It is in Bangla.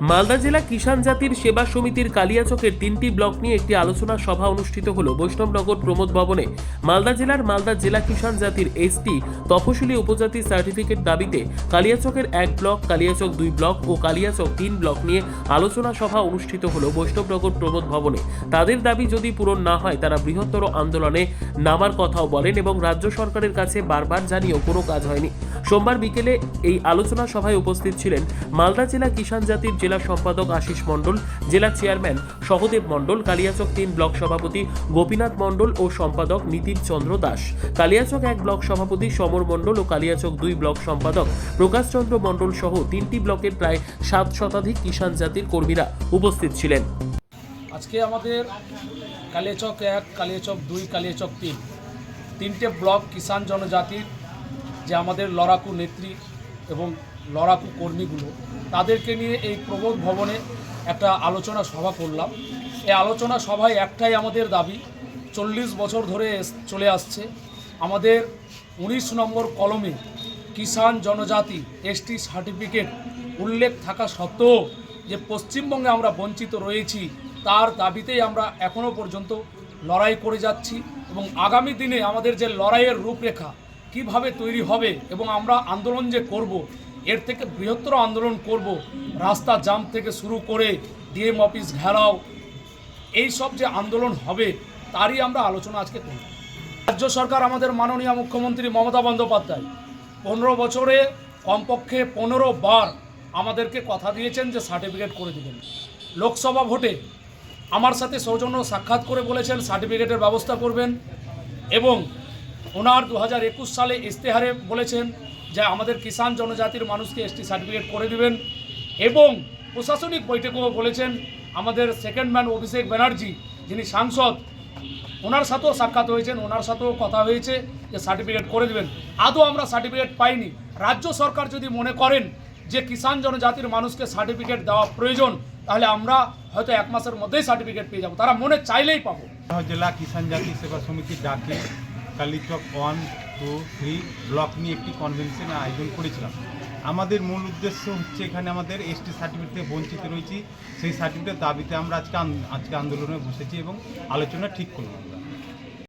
মালদা জেলা কিষাণ জাতির সেবা সমিতির কালিয়াচকের তিনটি ব্লক নিয়ে একটি আলোচনা সভা অনুষ্ঠিত হল বৈষ্ণবনগর প্রমোদ ভবনে। মালদা জেলার মালদা জেলা কিষাণ জাতির এসটি তফসিলি উপজাতি সার্টিফিকেট দাবিতে কালিয়াচকের এক ব্লক, কালিয়াচক দুই ব্লক ও কালিয়াচক তিন ব্লক নিয়ে আলোচনা সভা অনুষ্ঠিত হল বৈষ্ণবনগর প্রমোদ ভবনে। তাদের দাবি যদি পূরণ না হয়, তারা বৃহত্তর আন্দোলনে নামার কথাও বলেন এবং রাজ্য সরকারের কাছে বারবার জানিয়েও কোনো কাজ হয়নি। সোমবার বিকেলে এই আলোচনা সভায় উপস্থিত ছিলেন মালদা জেলা কিষাণ জাতির জেলা সম্পাদক আশিস মণ্ডল, জেলা চেয়ারম্যান সহদেব মণ্ডল, কালিয়াচক তিন ব্লক সভাপতি গোপীনাথ মণ্ডল ও সম্পাদক নীতিন চন্দ্র দাস। কালিয়াচক এক ব্লক সভাপতি সমর মণ্ডল ও কালিয়াচক দুই ব্লক সম্পাদক প্রকাশচন্দ্র মণ্ডল সহ তিনটি ব্লকের প্রায় সাত শতাধিক কিষাণ জাতির কর্মীরা উপস্থিত ছিলেন। আজকে আমাদের কালিয়াচক এক, কালিয়াচক দুই, কালিয়াচক তিন, তিনটে ব্লক কিষাণ জনজাতির যে আমাদের লড়াকু নেত্রী এবং লড়াকু কর্মীগুলো, তাদেরকে নিয়ে এই প্রবোধ ভবনে একটা আলোচনা সভা করলাম। এই আলোচনা সভায় একটাই আমাদের দাবি, চল্লিশ বছর ধরে চলে আসছে। আমাদের উনিশ নম্বর কলমে কিষাণ জনজাতি এসটি সার্টিফিকেট উল্লেখ থাকা সত্ত্বেও যে পশ্চিমবঙ্গে আমরা বঞ্চিত রয়েছি, তার দাবিতেই আমরা এখনও পর্যন্ত লড়াই করে যাচ্ছি এবং আগামী দিনে আমাদের যে লড়াইয়ের রূপরেখা কীভাবে তৈরি হবে এবং আমরা আন্দোলন যে করব এর থেকে বৃহত্তর আন্দোলন করব। রাস্তা জাম থেকে শুরু করে ডিএম অফিস ঘেরাও, এই সব যে আন্দোলন হবে, তারই আমরা আলোচনা আজকে করব। রাজ্য সরকার আমাদের মাননীয় মুখ্যমন্ত্রী মমতা বন্দ্যোপাধ্যায় পনেরো বছরে কমপক্ষে পনেরো বার আমাদেরকে কথা দিয়েছেন যে সার্টিফিকেট করে দেবেন। লোকসভা ভোটে আমার সাথে সৌজন্য সাক্ষাৎ করে বলেছেন সার্টিফিকেটের ব্যবস্থা করবেন এবং ওনার দু হাজার একুশ সালে ইশতেহারে বলেছেন যে আমাদের কিষাণ জনজাতির মানুষকে এসটি সার্টিফিকেট করে দিবেন এবং প্রশাসনিক বৈঠকেও বলেছেন আমাদের সেকেন্ড ম্যান অভিষেক ব্যানার্জি, যিনি সাংসদ, ওনার সাথেও সাক্ষাৎ হয়েছেন, ওনার সাথেও কথা হয়েছে যে সার্টিফিকেট করে দেবেন। আদৌ আমরা সার্টিফিকেট পাইনি। রাজ্য সরকার যদি মনে করেন যে কিষাণ জনজাতির মানুষকে সার্টিফিকেট দেওয়া প্রয়োজন, তাহলে আমরা হয়তো এক মাসের মধ্যেই সার্টিফিকেট পেয়ে যাব। তারা মনে চাইলেই পাবো। জেলা কিষাণ জাতি সেবা সমিতির ডাকে Kalichak one two three block নিয়ে একটি কনভেনশন আয়োজন করেছিলাম। আমাদের মূল উদ্দেশ্য হচ্ছে এখানে আমাদের এসটি সার্টিফিকেট থেকে বঞ্চিত রয়েছি। সেই সার্টিফিকেটের দাবিতে আমরা আজকে আজকে আন্দোলনে বসেছি এবং আলোচনা ঠিক করলাম।